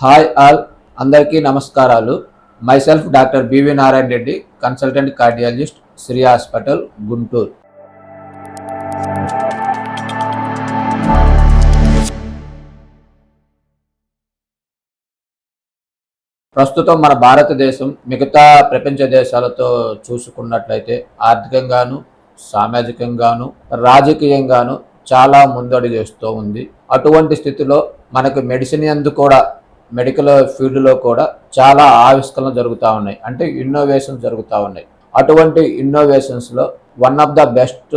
Hi all అందరికీ నమస్కారాలు. Myself doctor B V Narayana Reddy consultant cardiologist Shri hospital Guntur. ప్రస్తుతం మన భారతదేశం మిగతా ప్రపంచ దేశాలతో చూసుకున్నట్లయితే ఆర్థికంగాను సామాజికంగాను రాజకీయంగాను చాలా ముందడుగేస్తూ ఉంది. అటువంటి స్థితిలో మనకు మెడిసిన్ ఎందు కూడా మెడికల్ ఫీల్డ్లో కూడా చాలా ఆవిష్కరణలు జరుగుతూ ఉన్నాయి. అంటే ఇన్నోవేషన్స్ జరుగుతూ ఉన్నాయి. అటువంటి ఇన్నోవేషన్స్లో one of the best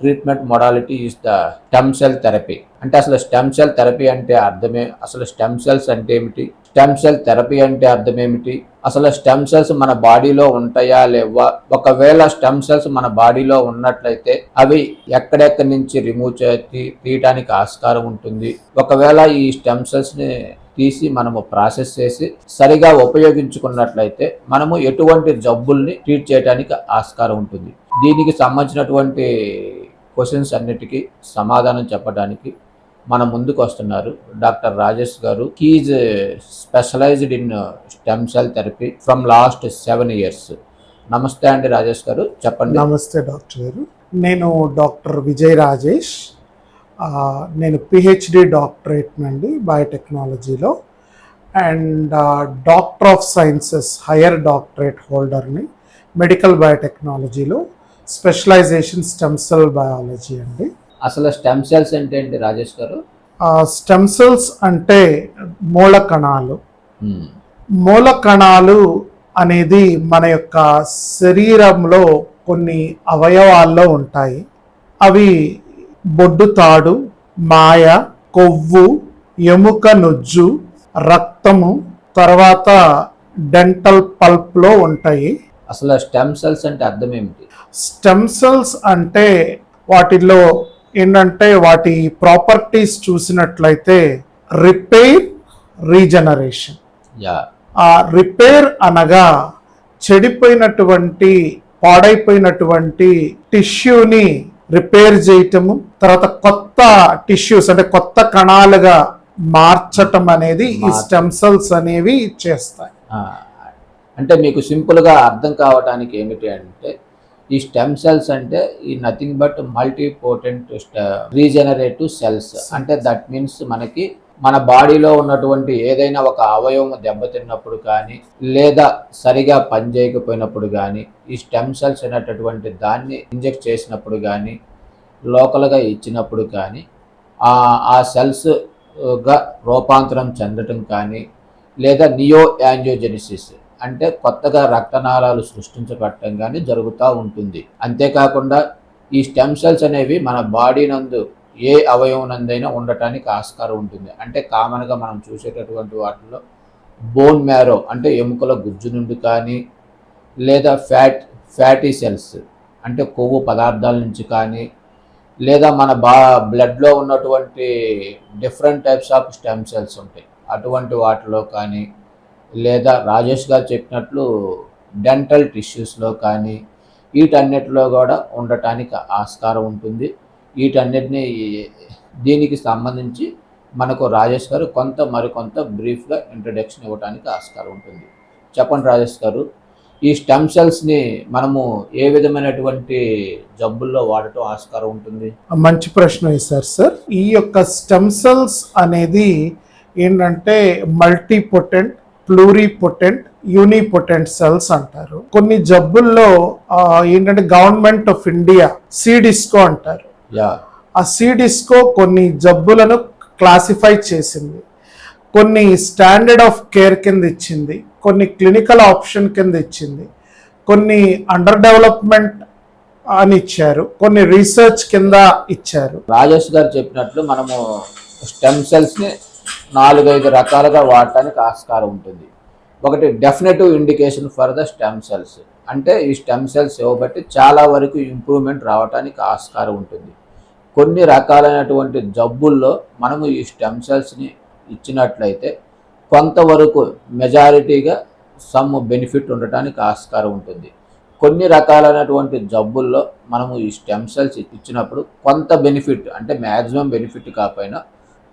treatment modality is the stem cell therapy. అంటే అసలు స్టెమ్ సెల్ థెరపీ అంటే అర్థమే అసలు స్టెమ్ సెల్స్ అంటే ఏమిటి? స్టెమ్ సెల్ థెరపీ అంటే అర్థం ఏమిటి? అసలు స్టెమ్ సెల్స్ మన బాడీలో ఉంటాయా లేవా? ఒకవేళ స్టెమ్ సెల్స్ మన బాడీలో ఉన్నట్లయితే అవి ఎక్కడెక్కడి నుంచి రిమూవ్ చేసి తీయటానికి ఆస్కారం ఉంటుంది. ఒకవేళ ఈ స్టెమ్ సెల్స్ని తీసి మనము ప్రాసెస్ చేసి సరిగా ఉపయోగించుకున్నట్లయితే మనము ఎటువంటి జబ్బుల్ని ట్రీట్ చేయడానికి ఆస్కారం ఉంటుంది. దీనికి సంబంధించినటువంటి క్వశ్చన్స్ అన్నిటికీ సమాధానం చెప్పడానికి మన ముందుకు వస్తున్నారు డాక్టర్ రాజేష్ గారు. He's specialized in stem cell therapy from last seven years నమస్తే అండి రాజేష్ గారు చెప్పండి. నమస్తే డాక్టర్ గారు. నేను డాక్టర్ విజయ్ రాజేష్. నేను పిహెచ్డి డాక్టరేట్ నుండి బయోటెక్నాలజీలో and doctor of sciences higher doctorate హోల్డర్ని medical బయోటెక్నాలజీలో స్పెషలైజేషన్ స్టెమ్ సెల్ బయాలజీ అండి. అసలు స్టెమ్ సెల్స్ అంటే ఏంటి రాజేష్ గారు? స్టెమ్ సెల్స్ అంటే మూల కణాలు. Hmm. మూల కణాలు అనేది మన యొక్క శరీరంలో కొన్ని అవయవాల్లో ఉంటాయి. అవి బొడ్డు తాడు మాయ కొవ్వు ఎముక నుజ్జు రక్తము తర్వాత డెంటల్ పల్ప్లో ఉంటాయి. అసలు స్టెమ్ సెల్స్ అంటే అర్థం ఏమిటి? స్టెమ్ సెల్స్ అంటే వాటిలో ఏంటంటే వాటి ప్రాపర్టీస్ చూసినట్లయితే రిపేర్ రీజనరేషన్. యా. ఆ రిపేర్ అనగా చెడిపోయినటువంటి పాడైపోయినటువంటి టిష్యూని రిపేర్ చేయటము తర్వాత కొత్త టిష్యూస్ అంటే కొత్త కణాలుగా మార్చటం అనేది ఈ స్టెమ్ సెల్స్ అనేవి చేస్తాయి. అంటే మీకు సింపుల్గా అర్థం కావటానికి ఏమిటి అంటే ఈ స్టెమ్ సెల్స్ అంటే ఈ nothing but multipotent regenerative cells అంటే దట్ మీన్స్ మనకి మన బాడీలో ఉన్నటువంటి ఏదైనా ఒక అవయవం దెబ్బతిన్నప్పుడు కానీ లేదా సరిగా పనిచేయకపోయినప్పుడు కానీ ఈ స్టెమ్ సెల్స్ అనేటటువంటి దాన్ని ఇంజెక్ట్ చేసినప్పుడు కానీ లోకల్గా ఇచ్చినప్పుడు కానీ ఆ సెల్స్గా రూపాంతరం చెందటం కానీ లేదా నియో యాంజియోజెనిసిస్ అంటే కొత్తగా రక్తనాళాలు సృష్టించబట్టం కానీ జరుగుతూ ఉంటుంది. అంతేకాకుండా ఈ స్టెమ్ సెల్స్ అనేవి మన బాడీ నందు ఏ అవయవం నందైనా ఉండటానికి ఆస్కారం ఉంటుంది. అంటే కామన్గా మనం చూసేటటువంటి వాటిలో బోన్ మ్యారో అంటే ఎముకల గుజ్జు నుండి కానీ లేదా ఫ్యాట్ ఫ్యాటీ సెల్స్ అంటే కొవ్వు పదార్థాల నుంచి కానీ లేదా మన బా బ్లడ్లో ఉన్నటువంటి different types of stem cells ఉంటాయి. అటువంటి వాటిలో కానీ లేదా రాజేష్ గారు చెప్పినట్లు డెంటల్ టిష్యూస్లో కానీ వీటన్నిటిలో కూడా ఉండటానికి ఆస్కారం ఉంటుంది. వీటన్నిటిని దీనికి సంబంధించి మనకు రాజేష్ గారు కొంత మరికొంత బ్రీఫ్గా ఇంట్రడక్షన్ ఇవ్వడానికి ఆస్కారం ఉంటుంది. చెప్పండి రాజేష్ గారు ఈ స్టెమ్ సెల్స్ని మనము ఏ విధమైనటువంటి జబ్బుల్లో వాడటం ఆస్కారం ఉంటుంది? మంచి ప్రశ్న వేశారు సార్. ఈ యొక్క స్టెమ్ సెల్స్ అనేది ఏంటంటే మల్టీపొటెంట్ ప్లూరీపొటెంట్ యూనిపొటెంట్ సెల్స్ అంటారు. కొన్ని జబ్బుల్లో ఏంటంటే గవర్నమెంట్ ఆఫ్ ఇండియా సీడిస్కో అంటారు. ఆ సిడిస్కో కొన్ని జబ్బులను క్లాసిఫై చేసింది. కొన్ని స్టాండర్డ్ ఆఫ్ కేర్ కింద ఇచ్చింది. కొన్ని క్లినికల్ ఆప్షన్ కింద ఇచ్చింది. కొన్ని అండర్ డెవలప్మెంట్ అని ఇచ్చారు. కొన్ని రీసెర్చ్ కింద ఇచ్చారు. రాజేష్ గారు చెప్పినట్లు మనము స్టెమ్ సెల్స్ని నాలుగైదు రకాలుగా వాడటానికి ఆస్కారం ఉంటుంది. ఒకటి definitive indication for the stem cells. అంటే ఈ స్టెమ్ సెల్స్ ఇవ్వబట్టి చాలా వరకు ఇంప్రూవ్మెంట్ రావడానికి ఆస్కారం ఉంటుంది. కొన్ని రకాలైనటువంటి జబ్బుల్లో మనము ఈ స్టెమ్ సెల్స్ని ఇచ్చినట్లయితే కొంతవరకు మెజారిటీగా సమ్ బెనిఫిట్ ఉండటానికి ఆస్కారం ఉంటుంది. కొన్ని రకాలైనటువంటి జబ్బుల్లో మనము ఈ స్టెమ్ సెల్స్ ఇచ్చినప్పుడు కొంత బెనిఫిట్ అంటే మ్యాక్సిమం బెనిఫిట్ కాకపోయినా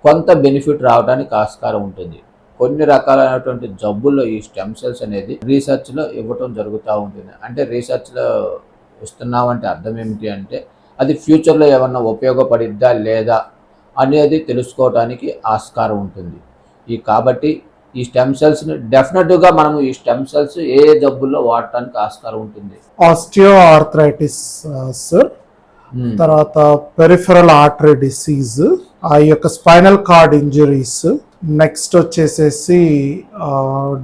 కొంత బెనిఫిట్ రావడానికి ఆస్కారం ఉంటుంది. కొన్ని రకాలైనటువంటి జబ్బుల్లో ఈ స్టెమ్ సెల్స్ అనేది రీసెర్చ్లో ఇవ్వటం జరుగుతూ ఉంటుంది. అంటే రీసెర్చ్లో ఇస్తున్నామంటే అర్థం ఏమిటి అంటే అది ఫ్యూచర్లో ఏమన్నా ఉపయోగపడిద్దా లేదా అనేది తెలుసుకోవడానికి ఆస్కారం ఉంటుంది. ఈ కాబట్టి ఈ స్టెమ్ సెల్స్ని డెఫినెట్గా మనం ఈ స్టెమ్ సెల్స్ ఏ జబ్బుల్లో వాడటానికి ఆస్కారం ఉంటుంది. Osteoarthritis sir. ఉమ్, తర్వాత పెరిఫరల్ ఆర్టరీ డిసీజ్ ఆ యొక్క స్పైనల్ కార్డ్ ఇంజరీస్ నెక్స్ట్ వచ్చేసేసి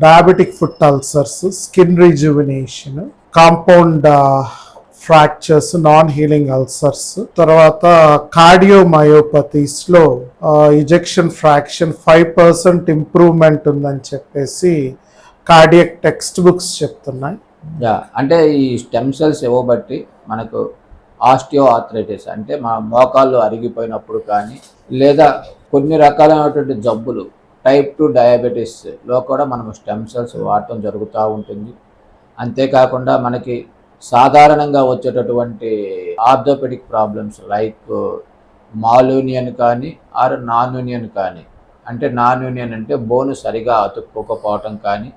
diabetic foot ulcers skin rejuvenation compound fractures non healing ulcers తర్వాత కార్డియోమయోపతీస్లో ejection fraction five percent improvement ఉందని చెప్పేసి కార్డియక్ టెక్స్ట్ బుక్స్ చెప్తున్నాయి అంటే ఈ స్టెమ్ సెల్స్ ఇవ్వబట్టి మనకు ఆస్టియో ఆర్థరైటిస్ అంటే మన మోకాళ్ళు అరిగిపోయినప్పుడు కానీ లేదా కొన్ని రకాలైనటువంటి జబ్బులు టైప్ టు డయాబెటీస్లో కూడా మనం స్టెమ్ సెల్స్ వాడటం జరుగుతూ ఉంటుంది. అంతేకాకుండా మనకి సాధారణంగా వచ్చేటటువంటి ఆర్థోపెడిక్ ప్రాబ్లమ్స్ లైక్ మాలూనియన్ కానీ ఆర్ నాన్ యూనియన్ కానీ అంటే నాన్ యూనియన్ అంటే బోను సరిగా అతుక్కోకపోవటం కానీ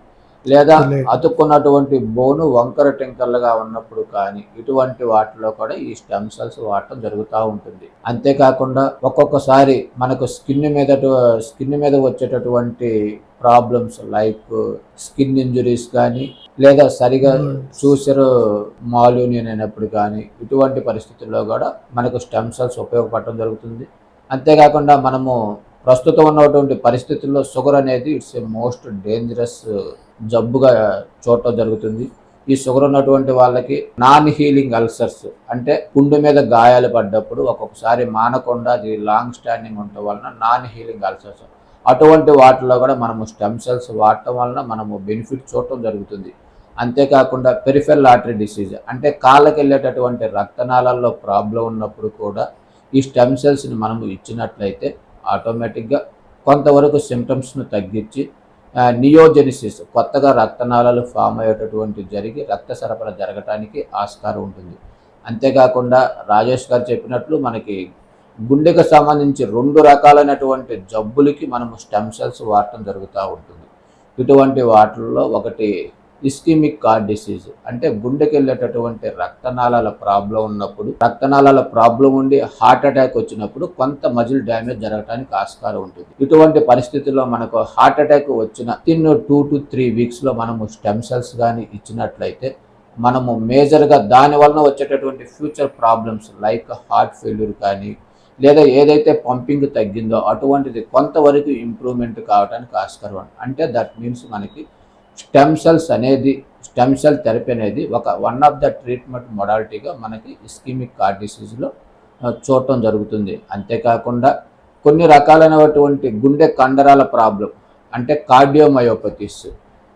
లేదా లేదు. అతుక్కున్నటువంటి బోను వంకర టింకర్లుగా ఉన్నప్పుడు కానీ ఇటువంటి వాటిలో కూడా ఈ స్టెమ్ సెల్స్ వాడటం జరుగుతూ ఉంటుంది అంతేకాకుండా ఒక్కొక్కసారి మనకు స్కిన్ మీద స్కిన్ మీద వచ్చేటటువంటి ప్రాబ్లమ్స్ లైక్ స్కిన్ ఇంజురీస్ కానీ లేదా సరిగా చూసరు మాల్యూనియన్ అయినప్పుడు కానీ ఇటువంటి పరిస్థితుల్లో కూడా మనకు స్టెమ్ సెల్స్ ఉపయోగపడటం జరుగుతుంది. అంతేకాకుండా మనము ప్రస్తుతం ఉన్నటువంటి పరిస్థితుల్లో షుగర్ అనేది ఇట్స్ ఏ మోస్ట్ డేంజరస్ జబ్బుగా చూడటం జరుగుతుంది. ఈ షుగర్ ఉన్నటువంటి వాళ్ళకి నాన్ హీలింగ్ అల్సర్స్ అంటే పుండు మీద గాయాలు పడ్డప్పుడు ఒక్కొక్కసారి మానకుండా అది లాంగ్ స్టాండింగ్ ఉండటం వలన నాన్ హీలింగ్ అల్సర్స్ అటువంటి వాటిలో కూడా మనము స్టెమ్ సెల్స్ వాడటం వలన మనము బెనిఫిట్ చూడటం జరుగుతుంది. అంతేకాకుండా పెరిఫెల్ ఆర్టరీ డిసీజ్ అంటే కాళ్ళకి వెళ్ళేటటువంటి రక్తనాళాల్లో ప్రాబ్లం ఉన్నప్పుడు కూడా ఈ స్టెమ్ సెల్స్ని మనము ఇచ్చినట్లయితే ఆటోమేటిక్గా కొంతవరకు సిమ్టమ్స్ను తగ్గించి నియోజెనిసిస్ కొత్తగా రక్తనాళాలు ఫామ్ అయ్యేటటువంటి జరిగి రక్త సరఫరా జరగటానికి ఆస్కారం ఉంటుంది. అంతేకాకుండా రాజేష్ గారు చెప్పినట్లు మనకి గుండెకు సంబంధించి రెండు రకాలైనటువంటి జబ్బులకి మనము స్టెమ్ సెల్స్ వాడటం జరుగుతూ ఉంటుంది. ఇటువంటి వాటిల్లో ఒకటి ఇస్కిమిక్ కార్డ్ డిసీజ్ అంటే గుండెకి వెళ్ళేటటువంటి రక్తనాళాల ప్రాబ్లం ఉన్నప్పుడు రక్తనాళాల ప్రాబ్లం ఉండి హార్ట్ అటాక్ వచ్చినప్పుడు కొంత మజిల్ డ్యామేజ్ జరగడానికి ఆస్కారం ఉంటుంది. ఇటువంటి పరిస్థితుల్లో మనకు హార్ట్ అటాక్ వచ్చిన తిన్ టూ టు త్రీ వీక్స్లో మనము స్టెమ్ సెల్స్ కానీ ఇచ్చినట్లయితే మనము మేజర్గా దాని వలన వచ్చేటటువంటి future problems like heart failure కానీ లేదా ఏదైతే పంపింగ్ తగ్గిందో అటువంటిది కొంతవరకు ఇంప్రూవ్మెంట్ కావడానికి ఆస్కారం అంటే దట్ మీన్స్ మనకి స్టెమ్ సెల్స్ అనేది స్టెమ్ సెల్ థెరపీ అనేది ఒక వన్ ఆఫ్ ద ట్రీట్మెంట్ మొడాలిటీగా మనకి ఇస్కిమిక్ కార్డ్ డిసీజ్లో చూడటం జరుగుతుంది. అంతేకాకుండా కొన్ని రకాలైనటువంటి గుండె కండరాల ప్రాబ్లం అంటే కార్డియోమయోపతీస్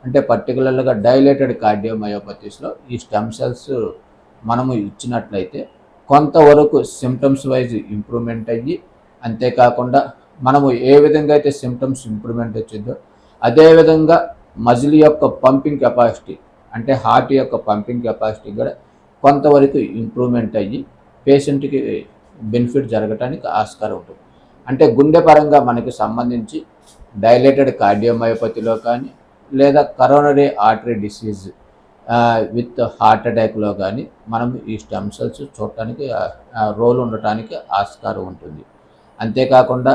అంటే పర్టికులర్గా డైలేటెడ్ కార్డియోమయోపతీస్లో ఈ స్టెమ్ సెల్స్ మనము ఇచ్చినట్లయితే కొంతవరకు సిమ్టమ్స్ వైజ్ ఇంప్రూవ్మెంట్ అయ్యి అంతేకాకుండా మనము ఏ విధంగా అయితే సిమ్టమ్స్ ఇంప్రూవ్మెంట్ వచ్చిందో అదేవిధంగా మజిల్ యొక్క పంపింగ్ కెపాసిటీ అంటే హార్ట్ యొక్క పంపింగ్ కెపాసిటీ కూడా కొంతవరకు ఇంప్రూవ్మెంట్ అయ్యి పేషెంట్కి బెనిఫిట్ జరగటానికి ఆస్కారం ఉంటుంది. అంటే గుండె పరంగా మనకి సంబంధించి డైలేటెడ్ కార్డియోమయోపతిలో కానీ లేదా coronary artery disease with heart అటాక్లో కానీ మనం ఈ స్టెమ్ సెల్స్ చూడటానికి రోల్ ఉండటానికి ఆస్కారం ఉంటుంది అంతేకాకుండా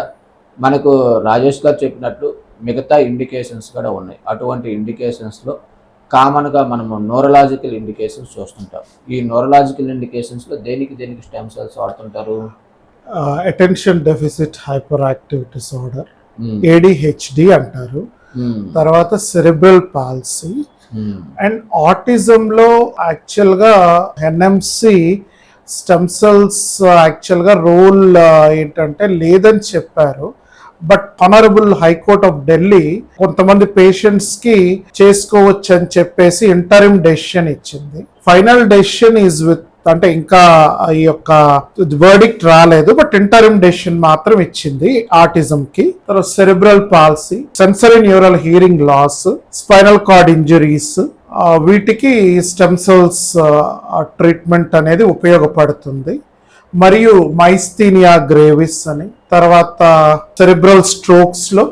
మనకు రాజేష్ గారు చెప్పినట్లు మిగతా ఇండికేషన్స్ కూడా ఉన్నాయి అటువంటి ఇండికేషన్స్లో కామన్గా మనము న్యూరలాజికల్ ఇండికేషన్స్ చూస్తుంటాం ఈ న్యూరలాజికల్ ఇండికేషన్స్లో దేనికి దేనికి స్టెమ్ సెల్స్ వాడుతుంటారు attention deficit hyperactive disorder. ADHD అంటారు మ్మ్. తర్వాత సెరిబ్రల్ పాలసీ. అండ్ ఆటిజంలో యాక్చువల్గా ఎన్ఎంసి స్టెమ్ సెల్స్ యాక్చువల్గా రోల్ ఏంటంటే లేదని చెప్పారు. But honourable high court of Delhi కొంతమంది పేషెంట్స్కి చేసుకోవచ్చు అని చెప్పేసి ఇంటరిమ్ డెసిషన్ ఇచ్చింది. ఫైనల్ డెసిషన్ ఈజ్ విత్ అంటే ఇంకా ఈ యొక్క వర్డిక్ట్ రాలేదు బట్ ఇంటరిమ్ డెసిషన్ మాత్రం ఇచ్చింది ఆటిజం కి తర్వాత cerebral palsy sensory neural hearing loss spinal cord injuries వీటికి స్టెమ్ సెల్స్ ట్రీట్మెంట్ అనేది ఉపయోగపడుతుంది. మరియు మైస్థీనియా గ్రేవిస్ అని తర్వాత సెరిబ్రల్ స్ట్రోక్స్లో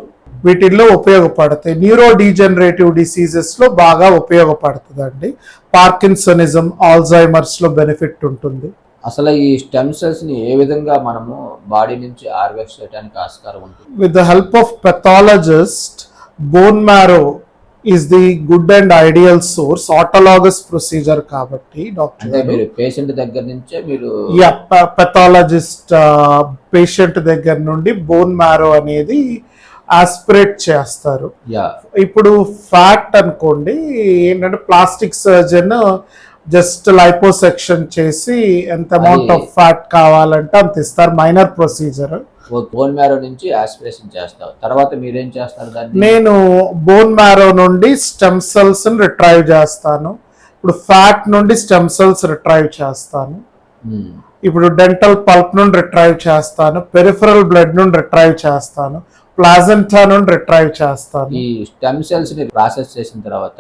వీటిల్లో ఉపయోగపడతాయి. న్యూరో డీజనరేటివ్ డిసీజెస్లో బాగా ఉపయోగపడుతుందండి. పార్కిన్సనిజం ఆల్జైమర్స్లో బెనిఫిట్ ఉంటుంది. అసలు ఈ స్టెమ్ సెల్స్ని ఏ విధంగా మనము బాడీ నుంచి హార్వెస్ట్ చేయడానికి ఆస్కారం ఉంటుంది? With the help of pathologist bone marrow is the good and ideal source autologous procedure కాబట్టి డాక్టర్ మీరు పేషెంట్ దగ్గర నుంచే మీరు యా పెథాలజిస్ట్ పేషెంట్ దగ్గర నుండి బోన్ మ్యారో అనేది ఆస్పిరేట్ చేస్తారు. యా. ఇప్పుడు ఫ్యాట్ అనుకోండి ఏంటంటే ప్లాస్టిక్ సర్జన్ జస్ట్ లైపోసెక్షన్ చేసి ఎంత అమౌంట్ ఆఫ్ ఫ్యాట్ కావాలంటే అంత ఇస్తారు మైనర్ ప్రొసీజర్ బోన్ మ్యారో నుంచి ఆస్పిరేషన్ చేస్తావు తర్వాత మీరేం చేస్తారు దాన్ని? నేను బోన్ మ్యారో నుండి స్టెమ్ సెల్స్ రిట్రైవ్ చేస్తాను. ఇప్పుడు ఫ్యాట్ నుండి స్టెమ్ సెల్స్ రిట్రైవ్ చేస్తాను. మ్మ్. ఇప్పుడు డెంటల్ పల్ప్ నుండి రిట్రైవ్ చేస్తాను. పెరిఫరల్ బ్లడ్ నుండి రిట్రైవ్ చేస్తాను. ప్లాజెంటా నుండి రిట్రైవ్ చేస్తాను ఈ స్టెమ్ సెల్స్ని ప్రాసెస్ చేసిన తర్వాత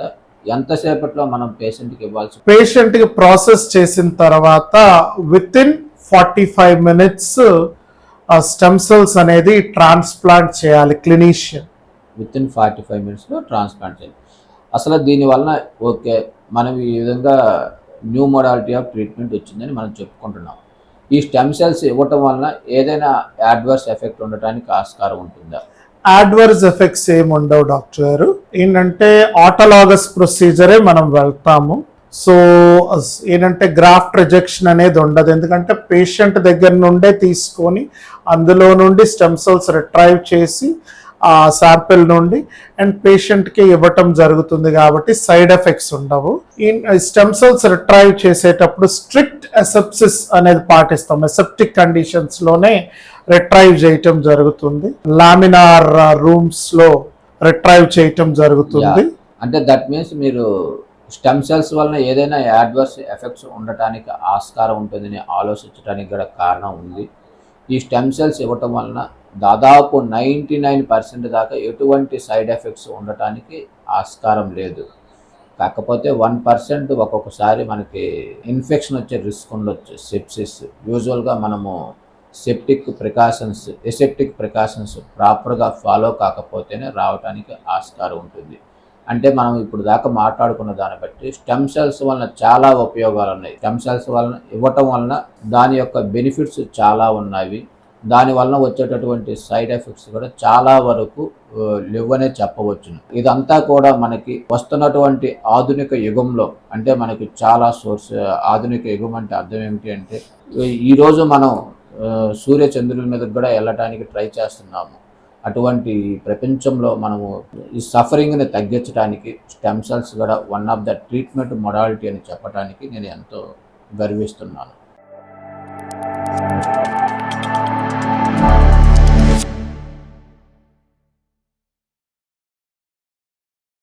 ఎంతసేపట్లో మనం పేషెంట్కి ఇవ్వాల్సి పేషెంట్కి ప్రాసెస్ చేసిన తర్వాత within forty five minutes stem cells అనేది ట్రాన్స్ప్లాంట్ చేయాలి clinician. Within forty five మినిట్స్లో ట్రాన్స్ప్లాంట్ చేయాలి. అసలు దీని వలన ఓకే మనం ఈ విధంగా న్యూ మోడాలిటీ ఆఫ్ ట్రీట్మెంట్ వచ్చిందని మనం చెప్పుకుంటున్నాం. ఈ స్టెమ్ సెల్స్ ఇవ్వటం వలన ఏదైనా యాడ్వర్స్ ఎఫెక్ట్ ఉండటానికి ఆస్కారం ఉంటుందా? యాడ్వర్స్ ఎఫెక్ట్స్ ఏమి ఉండవు డాక్టర్ గారు. ఏంటంటే ఆటలాగస్ ప్రొసీజరే మనం వెళ్తాము. సో ఏంటంటే గ్రాఫ్ట్ రిజెక్షన్ అనేది ఉండదు. ఎందుకంటే పేషెంట్ దగ్గర నుండే తీసుకొని అందులో నుండి స్టెమ్ సెల్స్ రిట్రైవ్ చేసి ఆ శాంపిల్ నుండి అండ్ పేషెంట్కి ఇవ్వటం జరుగుతుంది కాబట్టి సైడ్ ఎఫెక్ట్స్ ఉండవు. ఇన్ స్టెమ్ సెల్స్ రిట్రైవ్ చేసేటప్పుడు స్ట్రిక్ట్ ఎసెప్సిస్ అనేది పాటిస్తాం. ఎసెప్టిక్ కండిషన్స్లోనే రిట్రైవ్ చేయటం జరుగుతుంది. లామినార్ రూమ్స్లో రిట్రైవ్ చేయటం జరుగుతుంది. అంటే దట్ మీన్స్ మీరు స్టెమ్ సెల్స్ వలన ఏదైనా యాడ్వర్స్ ఎఫెక్ట్స్ ఉండటానికి ఆస్కారం ఉంటుందని ఆలోచించడానికి కూడా కారణం ఉంది. ఈ స్టెమ్ సెల్స్ ఇవ్వటం వలన దాదాపు నైంటీ నైన్ పర్సెంట్ దాకా ఎటువంటి సైడ్ ఎఫెక్ట్స్ ఉండటానికి ఆస్కారం లేదు. కాకపోతే వన్ పర్సెంట్ ఒక్కొక్కసారి మనకి ఇన్ఫెక్షన్ వచ్చే రిస్క్ ఉండొచ్చు. సెప్సిస్ యూజువల్గా మనము సెప్టిక్ ప్రికాషన్స్ ఎసెప్టిక్ ప్రికాషన్స్ ప్రాపర్గా ఫాలో కాకపోతేనే రావడానికి ఆస్కారం ఉంటుంది. అంటే మనం ఇప్పుడు దాకా మాట్లాడుకున్న దాన్ని బట్టి స్టెమ్ సెల్స్ వలన చాలా ఉపయోగాలు ఉన్నాయి. స్టెమ్ సెల్స్ వలన ఇవ్వటం వలన దాని యొక్క బెనిఫిట్స్ చాలా ఉన్నాయి. దాని వలన వచ్చేటటువంటి సైడ్ ఎఫెక్ట్స్ కూడా చాలా వరకు లేవనే చెప్పవచ్చును. ఇదంతా కూడా మనకి వస్తున్నటువంటి ఆధునిక యుగంలో అంటే మనకి చాలా సోర్స్ ఆధునిక యుగం అంటే అర్థం ఏమిటి అంటే ఈరోజు మనం సూర్య చంద్రుల మీద కూడా వెళ్ళటానికి ట్రై చేస్తున్నాము. అటువంటి ప్రపంచంలో మనము ఈ సఫరింగ్ని తగ్గించడానికి స్టెమ్ సెల్స్ కూడా one of the treatment modality అని చెప్పడానికి నేను ఎంతో గర్విస్తున్నాను.